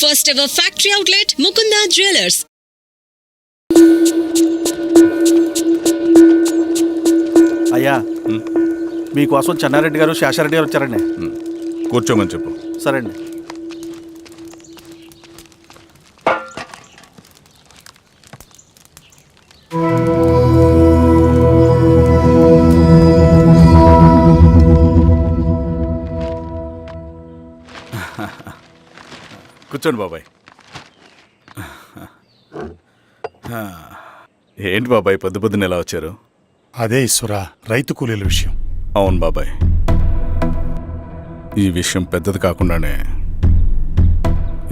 First ever factory outlet, Mukunda Jewelers. అయ్యా మీకోసం చెన్నారెడ్డి గారు శేషారెడ్డి గారు వచ్చారండి. కూర్చోమని చెప్పు. సరే అండి కూర్చోండి బాబాయ్. ఏంటి బాబాయ్ పొద్దు పొద్దున ఎలా వచ్చారు? అదే ఈశ్వరా రైతు కూలీల విషయం. అవును బాబాయ్. ఈ విషయం పెద్దది కాకుండానే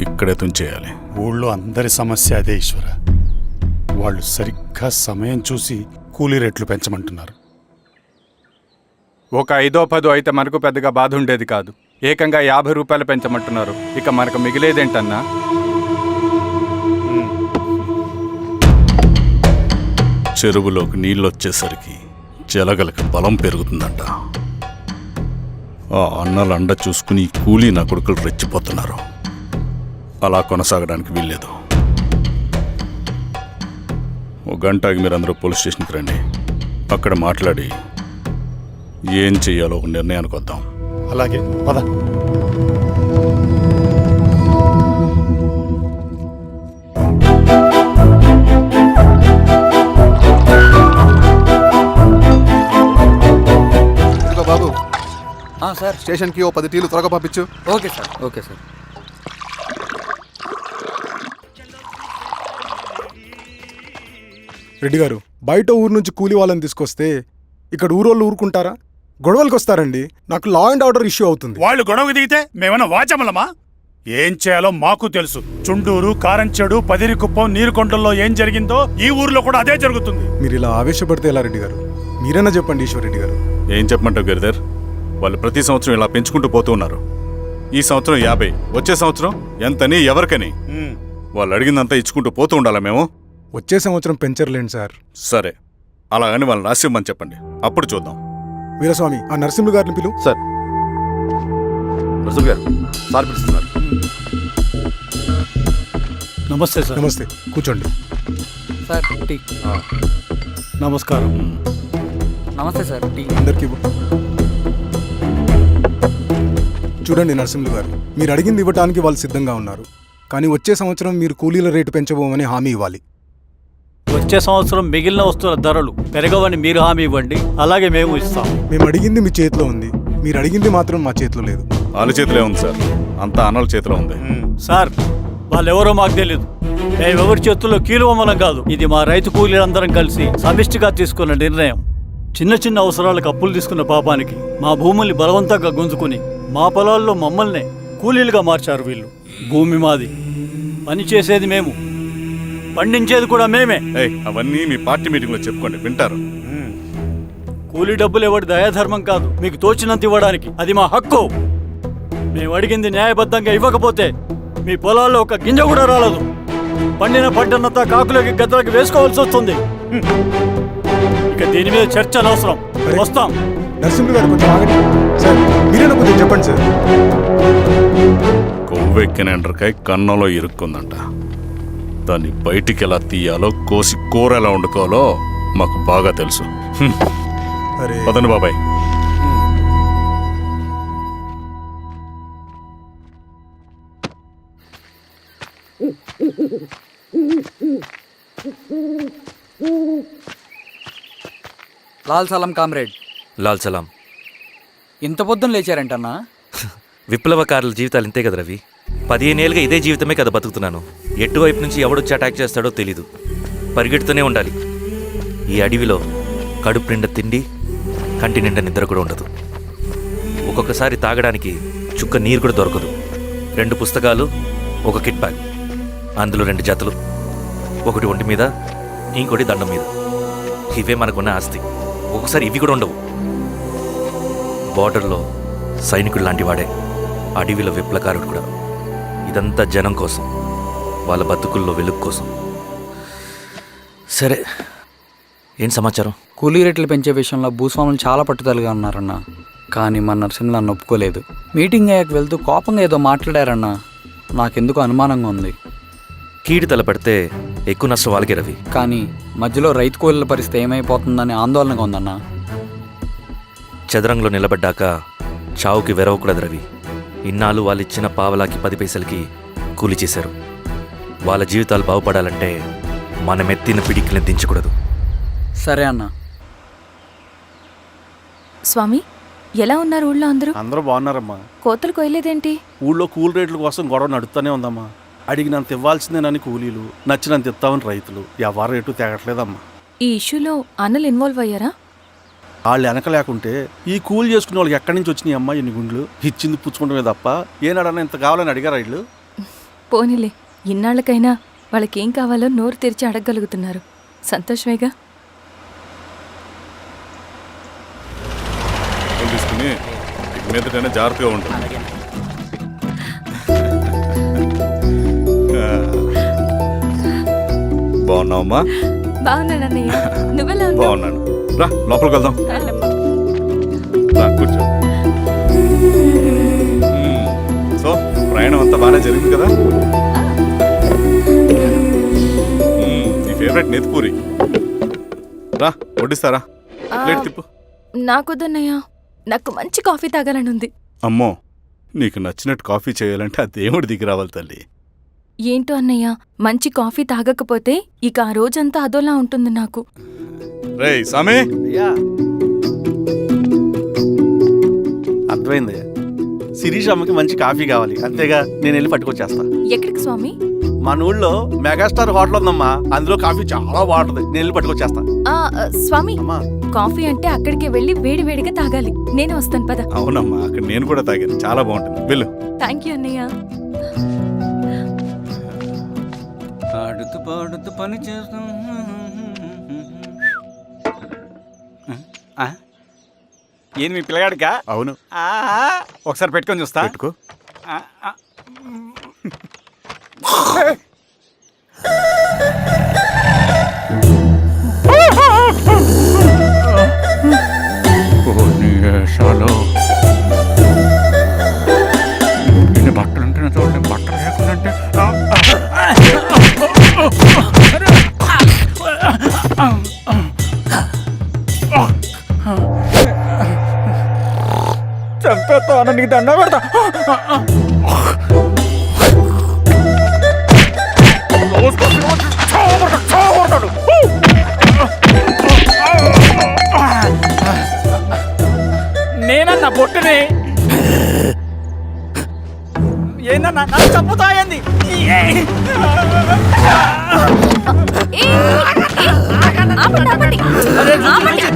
ఇక్కడే తుంచేయాలి. ఊళ్ళో అందరి సమస్య అదే ఈశ్వర. వాళ్ళు సరిగ్గా సమయం చూసి కూలీ రేట్లు పెంచమంటున్నారు. ఒక ఐదో పదో అయితే మనకు పెద్దగా బాధ ఉండేది కాదు. ఏకంగా యాభై రూపాయలు పెంచమంటున్నారు. ఇక మనకు మిగిలేదేంటన్నా? చెరువులోకి నీళ్ళు వచ్చేసరికి జలగలకి బలం పెరుగుతుందంట. ఆ అన్నల అండ చూసుకుని కూలీ నా కొడుకులు రెచ్చిపోతున్నారు. అలా కొనసాగడానికి వీల్లేదు. ఒక గంటకి మీరందరూ పోలీస్ స్టేషన్కి రండి. అక్కడ మాట్లాడి ఏం చెయ్యాలో ఒక నిర్ణయానికి వద్దాం. అలాగే పద. బాబు. సార్. స్టేషన్కి ఓ పది టీలు త్వరగా పంపించు. Okay sir. Okay sir. Reddy గారు బయట ఊరు నుంచి కూలి వాళ్ళని తీసుకొస్తే ఇక్కడ ఊరోళ్ళు ఊరుకుంటారా? గొడవలకు వస్తారండి. నాకు లా అండ్ ఆర్డర్ ఇష్యూ అవుతుంది. వాళ్ళు గొడవకు దిగితే మేమన్నా వాచమలమా? ఏం చేయాలో మాకు తెలుసు. చుండూరు కారంచెడు పదిరికుప్పం నీరుకొండల్లో ఏం జరిగిందో ఈ ఊర్లో కూడా అదే జరుగుతుంది. మీరు ఇలా ఆవేశపడితే ఎలా రెడ్డి గారు? మీరైనా చెప్పండి ఈశ్వర్ రెడ్డి గారు. ఏం చెప్పమంటావు గిరిధర్? వాళ్ళు ప్రతి సంవత్సరం ఇలా పెంచుకుంటూ పోతూ ఉన్నారు. ఈ సంవత్సరం యాభై వచ్చే సంవత్సరం ఎంతని ఎవరికని. వాళ్ళు అడిగిందంతా ఇచ్చుకుంటూ పోతూ ఉండాలా మేము? వచ్చే సంవత్సరం పెంచర్లేండి సార్. సరే. అలాగని వాళ్ళని రాసిమ్మని చెప్పండి. అప్పుడు చూద్దాం. వీరస్వామి ఆ నరసింహ గారిని పిలు. సార్. నరసింహ గారు సార్ పిలుస్తున్నారు. నమస్తే సార్. నమస్తే కూర్చోండి. Sir tea. నమస్కారం. నమస్తే సార్ టీ. అందరికీ ఇవ్వు. చూడండి నరసింహులు గారు మీరు అడిగింది ఇవ్వటానికి వాళ్ళు సిద్ధంగా ఉన్నారు. కానీ వచ్చే సంవత్సరం మీరు కూలీల రేటు పెంచబోమని హామీ ఇవ్వాలి. వచ్చే సంవత్సరం మిగిలిన వస్తువుల ధరలు పెరగవని మీరు హామీ ఇవ్వండి. అలాగే మేము ఇస్తాం. మేము అడిగింది మీ చేతిలో ఉంది. మీరు అడిగింది మాత్రం మా చేతిలో లేదు. వాళ్ళ చేతిలో ఉంది సార్. అంతా అన్నల చేతిలో ఉంది. సార్ వాళ్ళెవరో మాకు తెలియదు మేమెవరి చేతుల్లో కీలువమలం కాదు. ఇది మా రైతు కూలీలందరం కలిసి సమిష్టిగా తీసుకున్న నిర్ణయం. చిన్న చిన్న అవసరాలకు అప్పులు తీసుకున్న పాపానికి మా భూముల్ని బలవంతంగా గుంజుకుని మా పొలాల్లో మమ్మల్నే కూలీలుగా మార్చారు వీళ్ళు. భూమి మాది. పని చేసేది మేము. పండించేది కూడా మేమే. ఏయ్ అవన్నీ మీ పార్టీ మీటింగ్లో చెప్పుకోండి వింటారు. కూలీ డబ్బులు ఇవ్వడం దయాధర్మం కాదు మీకు తోచినంత ఇవ్వడానికి. అది మా హక్కు. మేము అడిగింది న్యాయబద్ధంగా ఇవ్వకపోతే మీ పొలాల్లో ఒక గింజ కూడా రాలదు. పండిన పంటనంతా కాకులకి గద్దలకి వేసుకోవాల్సి వస్తుంది. హ్మ్. ఇక దీని మీద చర్చ అనవసరం. వస్తాం. నరసింహులు గారు కొంచెం ఆగండి. సార్ మీరైనా కొంచెం చెప్పండి సార్. కొవ్వెక్కిన ఎండ్రకాయ కన్నంలో ఇరుక్కుందంట. దాన్ని బయటికి ఎలా తీయాలో కోసి కూర ఎలా వండుకోవాలో మాకు బాగా తెలుసు. పదండి బాబాయ్. లాల్ సలాం కామ్రేడ్. లాల్ సలాం. ఇంత పొద్దున లేచారంటన్నా? విప్లవకారుల జీవితాలు ఇంతే కదా రవి? పదిహేనేళ్ళుగా ఇదే జీవితమే కదా బతుకుతున్నాను. ఎటువైపు నుంచి ఎవడొచ్చి అటాక్ చేస్తాడో తెలీదు. పరిగెడుతూనే ఉండాలి. ఈ అడవిలో కడుపు నిండా తిండి కంటి నిండా నిద్ర కూడా ఉండదు. ఒక్కొక్కసారి తాగడానికి చుక్క నీరు కూడా దొరకదు. రెండు పుస్తకాలు ఒక కిట్ బ్యాగ్. అందులో రెండు జతలు. ఒకటి ఒంటి మీద ఇంకోటి దండం మీద. ఇవే మనకున్న ఆస్తి. ఒక్కొక్కసారి ఇవి కూడా ఉండవు. బార్డర్లో సైనికుడు లాంటి వాడే. అడవిలో విప్లకారుడు కూడా. ఇదంతా జనం కోసం వాళ్ళ బతుకుల్లో వెలుగు కోసం. సరే ఏం సమాచారం? కూలీ రేట్లు పెంచే విషయంలో భూస్వాములు చాలా పట్టుదలగా ఉన్నారన్న. కానీ మన నరసింహ నన్ను ఒప్పుకోలేదు. మీటింగ్ అయ్యాక వెళ్తూ కోపంగా ఏదో మాట్లాడారన్నా. నాకెందుకు అనుమానంగా ఉంది. కీడు తలపడితే ఎక్కువ నష్టం వాళ్ళకే రవి. కానీ మధ్యలో రైతు కూలీల పరిస్థితి ఏమైపోతుందని ఆందోళనగా ఉందన్న. చదరంగంలో నిలబడ్డాక చావుకి వెరవకూడదు రవి. ఇన్నాళ్ళు వాళ్ళు ఇచ్చిన పావలాకి పది పైసలకి కూలి చేశారు. వాళ్ళ జీవితాలు బాగుపడాలంటే మనం ఎత్తిన పిడికిని దించకూడదు. సరే అన్న. స్వామి ఎలా ఉన్నారు ఊళ్ళో అందరూ? అందరూ బాగున్నారమ్మా. కోతలు కొయ్యలేదేంటి ఊళ్ళో కూల్ రేట్ల కోసం గొడవ నడుస్తూనే ఉందమ్మా. అడిగినంత ఇవ్వాల్సిందేనని కూలీలు నచ్చినంత ఇస్తామని రైతులు. ఎవరు రేటు తేగట్లేదమ్మా. ఈ ఇష్యూలో అన్నలు ఇన్వాల్వ్ అయ్యారా? వాళ్ళు వెనక లేకుంటే ఈ కూలి చేసుకునే వాళ్ళకి ఎక్కడి నుంచి వచ్చినాయి అమ్మా ఎన్ని గుండ్లు? ఇచ్చింది పుచ్చుకుంటమే తప్ప ఏనాడన్నా ఇంత కావాలని అడిగారా వీళ్ళు పోనీలే ఇన్నాళ్ళకైనా వాళ్ళకేం కావాలో నోరు తెరిచి అడగగలుగుతున్నారు. సంతోషమేగా? తీసుకుని మీదటైనా జాగ్రత్తగా ఉంటుంది బాగున్నావమ్మా? బాగున్నాను అన్నయ్య నువ్వెలా ఉన్నావు? బాగున్నాను. రా లోపలికి వెళ్దాం. రా కూర్చో. సో ప్రయాణం అంతా బాగానే జరిగింది కదా. నీ ఫేవరెట్ నెత్తిపూరి రా వడ్డిస్తారా? ప్లేట్ తిప్పు. నాకొద్దన్నయ్య నాకు మంచి కాఫీ తాగాలని ఉంది. అమ్మో నీకు నచ్చినట్టు కాఫీ చేయాలంటే ఆ దేవుడి దిగి రావాలి తల్లి. ఏంటో అన్నయ్య మంచి కాఫీ తాగకపోతే ఇక ఆ రోజంతా అదోలా ఉంటుంది నాకు. సామే! అర్థమైంది శిరీష్ అమ్మకి మంచి కాఫీ కావాలి. అంతేగా నేను వెళ్ళి పట్టుకొచ్చేస్తా. ఎక్కడికి స్వామి? మన ఊళ్ళో మెగాస్టార్ హోటల్ ఉందమ్మా. అందులో కాఫీ చాలా బాగుంటుంది. నేను వెళ్ళి పట్టుకొచ్చేస్తా. ఆ ఆ, స్వామి అమ్మా! కాఫీ అంటే అక్కడికి వెళ్ళి వేడి వేడిగా తాగాలి. నేను వస్తాను పద. అవునమ్మా అక్కడ నేను కూడా తాగాను. చాలా బాగుంటుంది. వెళ్ళు. థ్యాంక్ యూ అన్నయ్య. ఆడుతూ పాడుతూ పని చేస్తాం. ఏంది మీ పిల్లగాడికా? అవును. ఆ, ఒకసారి పెట్టుకొని చూస్తా. పెట్టుకో. నీకు దండ పెడతా.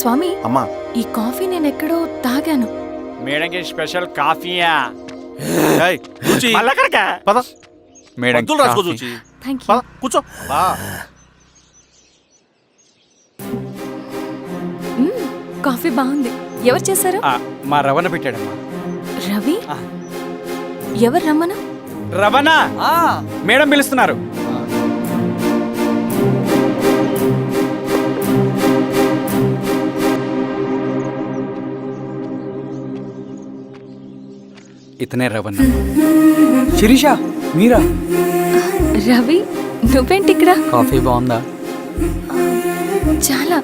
స్వామి అమ్మా. ఈ కాఫీ నేను ఎక్కడో తాగాను. మేడంకి స్పెషల్ కాఫీయా? ఏయ్, చూచి. మళ్ళక్కడికా పద. మేడం మందులు రాసుకో చూచి. థ్యాంక్ యూ పద కూర్చో. బా. మ్మ్, కాఫీ బాగుంది. ఎవరు చేశారు? మా రవణ పెట్టాడమ్మా. రవి. ఎవరు రమ్మను రవణ? మేడం పిలుస్తున్నారు. ఇతనే రవణ. శిరీష మీరా? రవి నువ్వేంటి ఇక్కడ? కాఫీ బాగుందా? చాలా.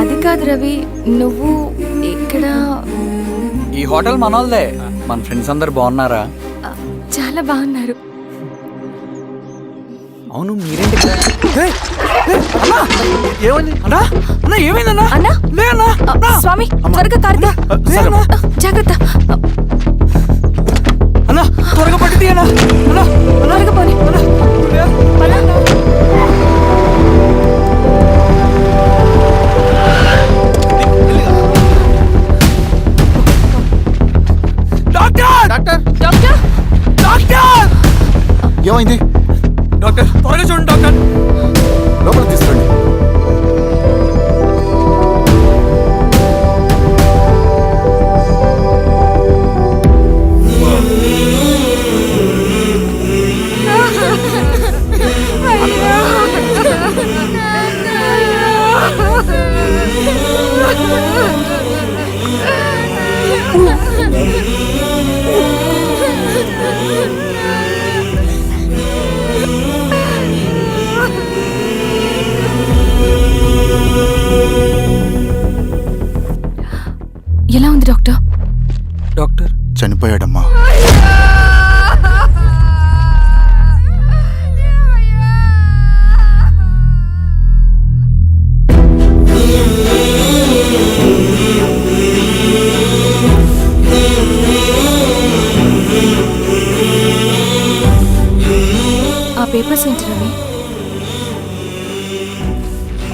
అది కాదు రవి నువ్వు ఇక్కడ? ఈ హోటల్ మనోల్దే. మన ఫ్రెండ్స్ అందరు బాగున్నారా? చాలా బాగున్నారు. అవును మీరేంటి ఏమైందన్నా? అన్నా? స్వామి త్వరగా. జాగ్రత్త. త్వరగా పట్టి తీయనా? అన్నా త్వరగా పోనీ డాక్టర్! డాక్టర్? డాక్టర్? ఏమైంది?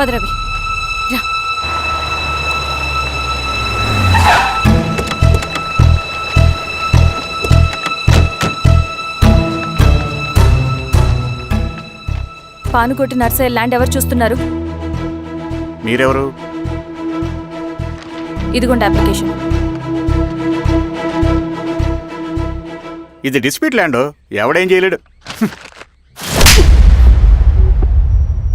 పద రవి. రా. పానుకోటి నర్సయ్య ల్యాండ్ ఎవరు చూస్తున్నారు? మీరెవరు? ఇదిగోండి అప్లికేషన్. ఇది డిస్ప్యూట్ ల్యాండ్. ఎవడేం చేయలేడు.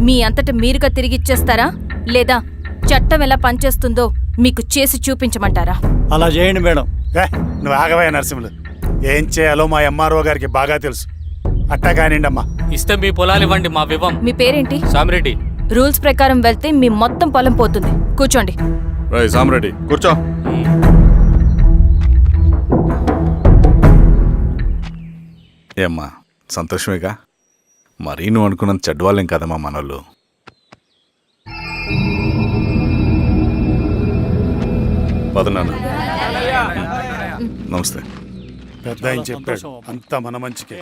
మీ అంతట మీరుగా తిరిగిచ్చేస్తారా? లేదా చట్టం ఎలా పనిచేస్తుందో మీకు చేసి చూపించమంటారా? అలా చేయండి మేడం. ఏ, నువ్వు ఆగవయ్య నరసింహులు. ఏం చేయాలో మా ఎంఆర్ఓ గారికి బాగా తెలుసు. అట్టా కానివ్వండి ఇస్తే మీ పొలాలు ఇవ్వండి మా వివం. మీ పేరేంటి? సామిరెడ్డి. రూల్స్ ప్రకారం వెళ్తే మీ మొత్తం పొలం పోతుంది. కూర్చోండి. రై సామరెడ్డి కూర్చో. ఏమ్మా సంతోషమేగా? మరీ నువ్వు అనుకున్నంత చెడ్డవాళ్ళేం కదమ్మా మనోళ్ళు. పదనాన్న నమస్తే. పెద్ద ఆయన చెప్పాడు అంతా మన మంచికే.